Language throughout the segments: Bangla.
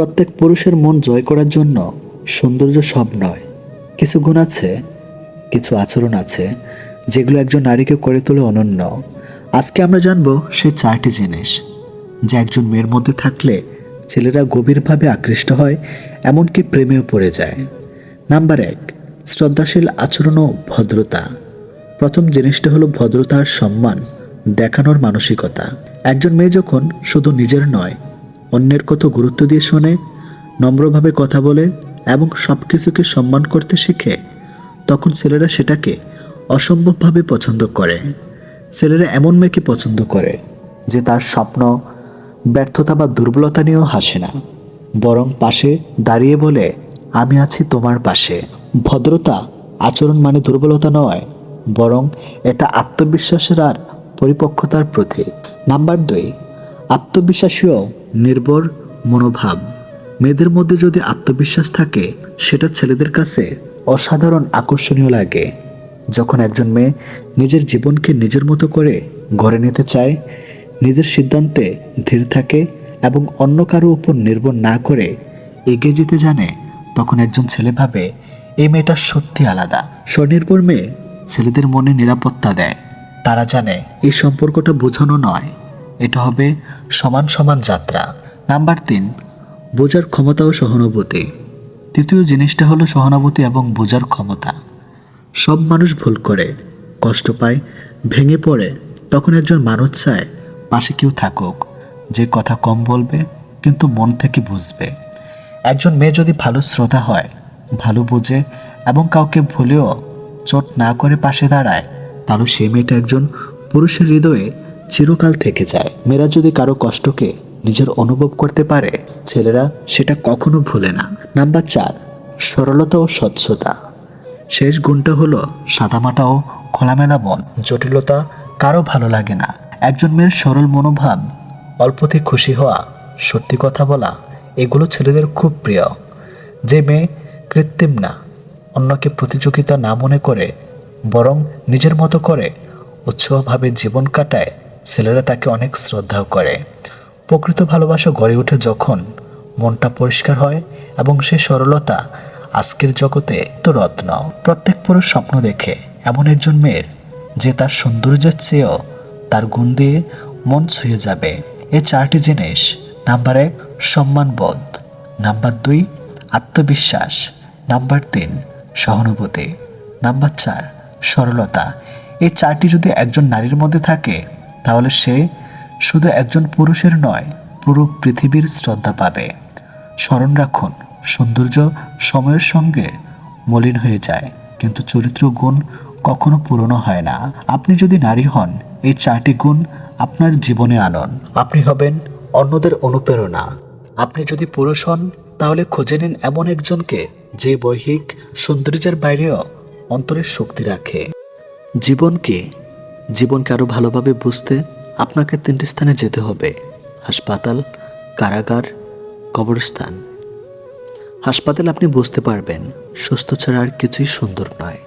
প্রত্যেক পুরুষের মন জয় করার জন্য সৌন্দর্য সব নয়। কিছু গুণ আছে, কিছু আচরণ আছে, যেগুলো একজন নারীকে করে তোলে অনন্য। আজকে আমরা জানব সেই চারটি জিনিস, যা একজন মেয়ের মধ্যে থাকলে ছেলেরা গভীরভাবে আকৃষ্ট হয়, এমনকি প্রেমেও পড়ে যায়। নাম্বার এক, শ্রদ্ধাশীল আচরণ ও ভদ্রতা। প্রথম জিনিসটা হলো ভদ্রতার সম্মান দেখানোর মানসিকতা। একজন মেয়ে যখন শুধু নিজের নয় অন্যের কত গুরুত্ব দিয়ে শোনে, নম্রভাবে কথা বলে এবং সব কিছুকে সম্মান করতে শিখে, তখন ছেলেরা সেটাকে অসম্ভবভাবে পছন্দ করে। ছেলেরা এমন মেয়েকে পছন্দ করে যে তার স্বপ্ন, ব্যর্থতা বা দুর্বলতা নিয়েও হাসে না। বরং পাশে দাঁড়িয়ে বলে, আমি আছি তোমার পাশে। ভদ্রতা আচরণ মানে দুর্বলতা নয়, বরং এটা আত্মবিশ্বাসের আর পরিপক্কতার প্রতীক। নাম্বার দুই আত্মবিশ্বাসী ও নির্ভর মনোভাব। মেয়েদের মধ্যে যদি আত্মবিশ্বাস থাকে, সেটা ছেলেদের কাছে অসাধারণ আকর্ষণীয় লাগে। যখন একজন মেয়ে নিজের জীবনকে নিজের মতো করে গড়ে নিতে চায়, নিজের সিদ্ধান্তে ধীর থাকে এবং অন্য কারও উপর নির্ভর না করে এগিয়ে যেতে জানে, তখন একজন ছেলে ভাবে, এই মেয়েটা সত্যি আলাদা। স্বনির্ভর মেয়ে ছেলেদের মনে নিরাপত্তা দেয়। তারা জানে, এই সম্পর্কটা বোঝানো নয়। এটা হবে সমান সমান যাত্রা। নাম্বার তিন, বোঝার ক্ষমতা ও সহানুভূতি। তৃতীয় জিনিসটা হলো সহানুভূতি এবং বোঝার ক্ষমতা। সব মানুষ ভুল করে, কষ্ট পায়, ভেঙে পড়ে, তখন একজন মানুষ চায় পাশে কেউ থাকুক, যে কথা কম বলবে, কিন্তু মন থেকে বুঝবে। একজন মেয়ে যদি ভালো শ্রোতা হয়, ভালো বোঝে এবং কাউকে ভুলেও চোট না করে পাশে দাঁড়ায়, তাহলে সেই মেয়েটা একজন পুরুষের হৃদয়ে চিরকাল থেকে যায়। মেয়েরা যদি কারও কষ্টকে নিজের অনুভব করতে পারে, ছেলেরা সেটা কখনো ভুলে না। নাম্বার চার, সরলতা ও স্বচ্ছতা। শেষ গুণটা হলো সাদামাটা ও খোলামেলা মন। জটিলতা কারও ভালো লাগে না। একজন মেয়ের সরল মনোভাব, অল্পতে খুশি হওয়া, সত্যি কথা বলা, এগুলো ছেলেদের খুব প্রিয়। যে মেয়ে কৃত্রিম না, অন্যকে প্রতিযোগিতা না মনে করে, বরং নিজের মতো করে উৎসাহভাবে জীবন কাটায় ছেলেরা তাকে অনেক শ্রদ্ধাও করে। প্রকৃত ভালোবাসা গড়ে ওঠে যখন মনটা পরিষ্কার হয় এবং সে সরলতা আজকের জগতে তো রত্ন। প্রত্যেক পুরুষ স্বপ্ন দেখে এমন একজন মেয়ের যে তার সৌন্দর্যের চেয়েও তার গুণ দিয়ে মন ছুঁয়ে যাবে। এই চারটি জিনিস। নাম্বার এক, সম্মানবোধ। নাম্বার দুই, আত্মবিশ্বাস। নাম্বার তিন, সহানুভূতি। নাম্বার চার, সরলতা। এই চারটি যদি একজন নারীর মধ্যে থাকে তাহলে সে শুধু একজন পুরুষের নয়, পুরো পৃথিবীর শ্রদ্ধা পাবে। স্মরণ রাখুন, সৌন্দর্য সময়ের সঙ্গে মলিন হয়ে যায়, কিন্তু চরিত্র গুণ কখনো পুরনো হয় না। আপনি যদি নারী হন, এই চারটি গুণ আপনার জীবনে আনন। আপনি হবেন অন্যদের অনুপ্রেরণা। আপনি যদি পুরুষ হন, তাহলে খুঁজে নিন এমন একজনকে যে বৈহিক সৌন্দর্যের বাইরেও অন্তরের শক্তি রাখে। জীবনকে জীবনকে আরও ভালোভাবে বুঝতে আপনাকে তিনটি স্থানে যেতে হবে। হাসপাতাল, কারাগার, কবরস্থান। হাসপাতালে আপনি বুঝতে পারবেন, সুস্থ ছাড়া আর কিছুই সুন্দর নয়।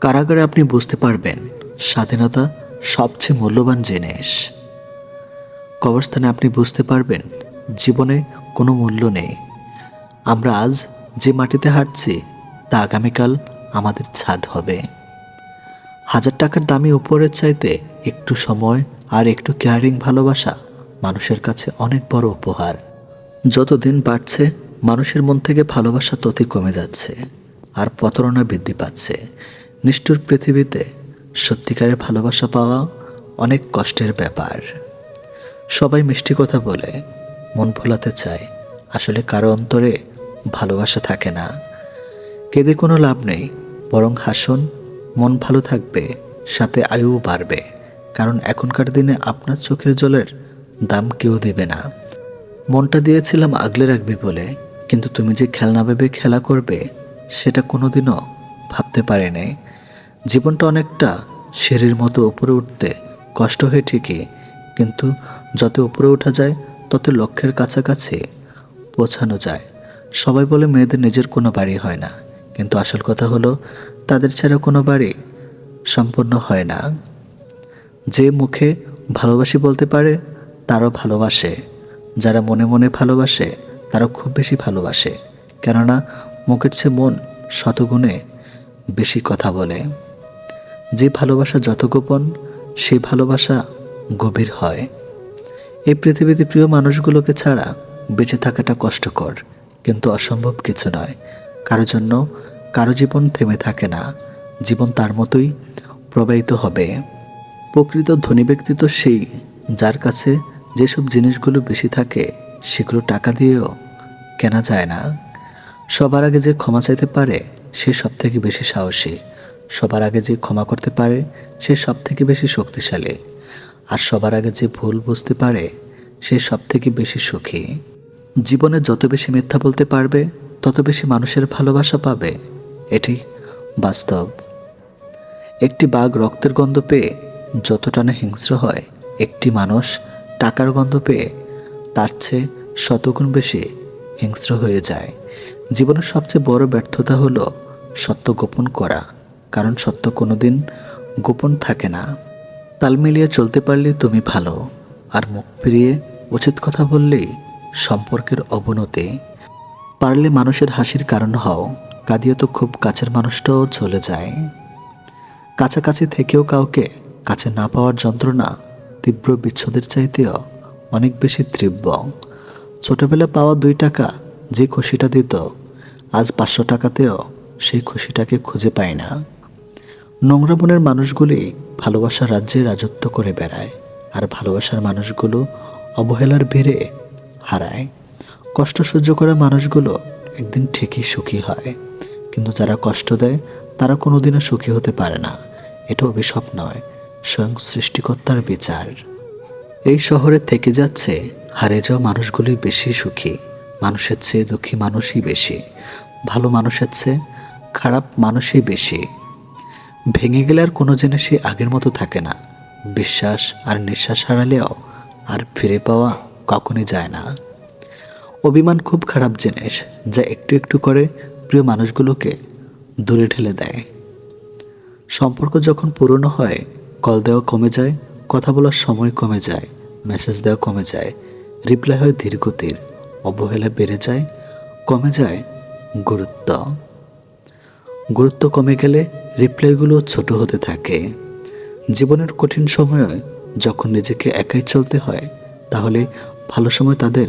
কারাগারে আপনি বুঝতে পারবেন, স্বাধীনতা সবচেয়ে মূল্যবান জিনিস। কবরস্থানে আপনি বুঝতে পারবেন, জীবনে কোনো মূল্য নেই। আমরা আজ যে মাটিতে হাঁটছি, তা আগামীকাল আমাদের ছাদ হবে। হাজার টাকার দামি উপরের চাইতে একটু সময় আর একটু কেয়ারিং ভালোবাসা মানুষের কাছে অনেক বড় উপহার। যত দিন বাড়ছে, মানুষের মন থেকে ভালোবাসা ততই কমে যাচ্ছে আর প্রতারণা বৃদ্ধি পাচ্ছে। নিষ্ঠুর পৃথিবীতে সত্যিকারের ভালোবাসা পাওয়া অনেক কষ্টের ব্যাপার। সবাই মিষ্টি কথা বলে, মন ভোলাতে চায়। আসলে কারও অন্তরে ভালোবাসা থাকে না। কেঁদে কোনো লাভ নেই, বরং হাসুন মন ভালো থাকবে, সাথে আয়ুও বাড়বে। কারণ এখনকার দিনে আপনার চোখের জলের দাম কেউ দেবে না। মনটা দিয়েছিলাম আগলে রাখবি বলে, কিন্তু তুমি যে খেলনা ভেবে খেলা করবে, সেটা কোনোদিনও ভাবতে পারেনি। জীবনটা অনেকটা সিঁড়ির মতো উপরে উঠতে কষ্ট হয় ঠিকই, কিন্তু যত উপরে ওঠা যায়, তত লক্ষ্যের কাছাকাছি পৌঁছানো যায়। সবাই বলে মেয়েদের নিজের কোনো বাড়ি হয় না, কিন্তু আসল কথা হলো তাদের ছাড়া কোনো বাড়ি সম্পূর্ণ হয় না। যে মুখে ভালোবাসি বলতে পারে, তারও ভালোবাসে। যারা মনে মনে ভালোবাসে তারা খুব বেশি ভালোবাসে। কেননা, মুখের চেয়ে মন শতগুণে বেশি কথা বলে। যে ভালোবাসা যত গোপন সেই ভালোবাসা গভীর হয়। এই পৃথিবীতে প্রিয় মানুষগুলোকে ছাড়া বেঁচে থাকাটা কষ্টকর, কিন্তু অসম্ভব কিছু নয়। কারও জন্য কারও জীবন থেমে থাকে না। জীবন তার মতোই প্রবাহিত হবে। প্রকৃত ধনী ব্যক্তি তো সেই যার কাছে যেসব জিনিসগুলো বেশি থাকে, সেগুলো টাকা দিয়েও কেনা যায় না। সবার আগে যে ক্ষমা চাইতে পারে, সে সব থেকে বেশি সাহসী। সবার আগে যে ক্ষমা করতে পারে, সে সব থেকে বেশি শক্তিশালী। আর সবার আগে যে ভুল বুঝতে পারে, সে সব থেকে বেশি সুখী। জীবনে যত বেশি মিথ্যা বলতে পারবে, তত বেশি মানুষের ভালোবাসা পাবে। এটি বাস্তব। একটি বাঘ রক্তের গন্ধ পেয়ে যতটা না হিংস্র হয়, একটি মানুষ টাকার গন্ধ পেয়ে তার চেয়ে শতগুণ বেশি হিংস্র হয়ে যায়। জীবনের সবচেয়ে বড় ব্যর্থতা হলো সত্য গোপন করা, কারণ সত্য কোনোদিন গোপন থাকে না। তাল মিলিয়ে চলতে পারলে তুমি ভালো, আর মুখ ফিরিয়ে উচিত কথা বললেই সম্পর্কের অবনতি। পারলে মানুষের হাসির কারণ হও কাঁদিয়ে তো খুব কাছের মানুষটাও চলে যায়। কাছাকাছি থেকেও কাউকে কাছে না পাওয়ার যন্ত্রণা তীব্র বিচ্ছেদের চাইতেও অনেক বেশি তীব্র। ছোটবেলা পাওয়া দুই টাকা যে খুশিটা দিত, আজ পাঁচশো টাকাতেও সেই খুশিটাকে খুঁজে পায় না। নোংরা মনের মানুষগুলি ভালোবাসার রাজ্যে রাজত্ব করে বেড়ায়, আর ভালোবাসার মানুষগুলো অবহেলার ভিড়ে হারায়। কষ্ট সহ্য করা মানুষগুলো একদিন ঠিকই সুখী হয়। কিন্তু যারা কষ্ট দেয়, তারা কোনোদিনও সুখী হতে পারে না। এটা অভিশাপ নয়, স্বয়ং সৃষ্টিকর্তার বিচার। এই শহরে থেকে যাচ্ছে, হারে যাওয়া মানুষগুলি বেশি সুখী। মানুষের চেয়ে দুঃখী মানুষই বেশি। ভালো মানুষের চেয়ে খারাপ মানুষই বেশি। ভেঙে গেলে আর কোনো জিনিসই আগের মতো থাকে না। বিশ্বাস আর নিঃশ্বাস হারালেও আর ফিরে পাওয়া কখনই যায় না। অভিমান খুব খারাপ জিনিস যা একটু একটু করে প্রিয় মানুষগুলোকে দূরে ঠেলে দেয়। সম্পর্ক যখন পুরনো হয় কল দেওয়া কমে যায়, কথা বলার সময় কমে যায় মেসেজ দেওয়া কমে যায় রিপ্লাই হয় ধীরগতির, অবহেলা বেড়ে যায়, কমে যায় গুরুত্ব। গুরুত্ব কমে গেলে রিপ্লাইগুলো ছোট হতে থাকে। জীবনের কঠিন সময়ে যখন নিজেকে একাই চলতে হয়, তাহলে ভালো সময় তাদের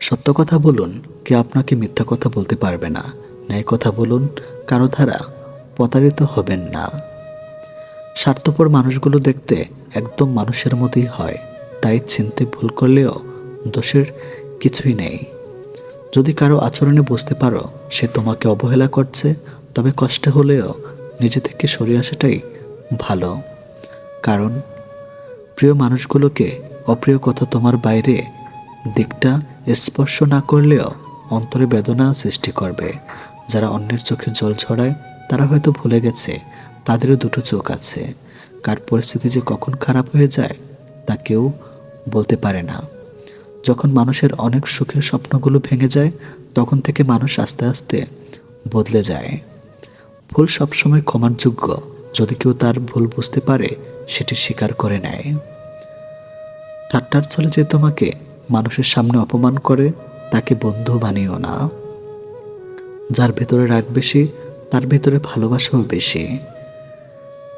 সত্য কথা বলুন, কে আপনাকে মিথ্যা কথা বলতে পারবে না। ন্যায় কথা বলুন, কারও দ্বারা প্রতারিত হবেন না। স্বার্থপর মানুষগুলো দেখতে একদম মানুষের মতোই হয়। তাই চিনতে ভুল করলেও দোষের কিছুই নেই। যদি কারও আচরণে বুঝতে পারো, সে তোমাকে অবহেলা করছে, তবে কষ্ট হলেও নিজে থেকে সরে আসাটাই ভালো। কারণ, প্রিয় মানুষগুলোকে অপ্রিয় কথা তোমার বাইরে দিকটা স্পর্শ না করলেও অন্তরে বেদনা সৃষ্টি করবে। যারা অন্যের চোখে জল ছড়ায়, তারা হয়তো ভুলে গেছে, তাদেরও দুটো চোখ আছে। কার পরিস্থিতি যে কখন খারাপ হয়ে যায়, তা কেউ বলতে পারে না। যখন মানুষের অনেক সুখের স্বপ্নগুলো ভেঙে যায়, তখন থেকে মানুষ আস্তে আস্তে বদলে যায়। ভুল সবসময় ক্ষমার যোগ্য, যদি কেউ তার ভুল বুঝতে পারে, সেটি স্বীকার করে নেয়। ঠাট্টার ছলে যে তোমাকে মানুষের সামনে অপমান করে, তাকে বন্ধু বানিও না। যার ভেতরে রাগ বেশি, তার ভেতরে ভালোবাসাও বেশি।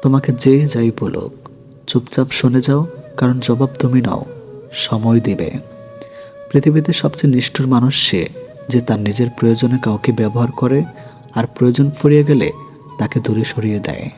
তোমাকে যে যাই বলুক, চুপচাপ শুনে যাও, কারণ জবাব তুমি নাও, সময় দিবে। পৃথিবীতে সবচেয়ে নিষ্ঠুর মানুষ সে, যে তার নিজের প্রয়োজনে কাউকে ব্যবহার করে, আর প্রয়োজন ফুরিয়ে গেলে তাকে দূরে সরিয়ে দেয়।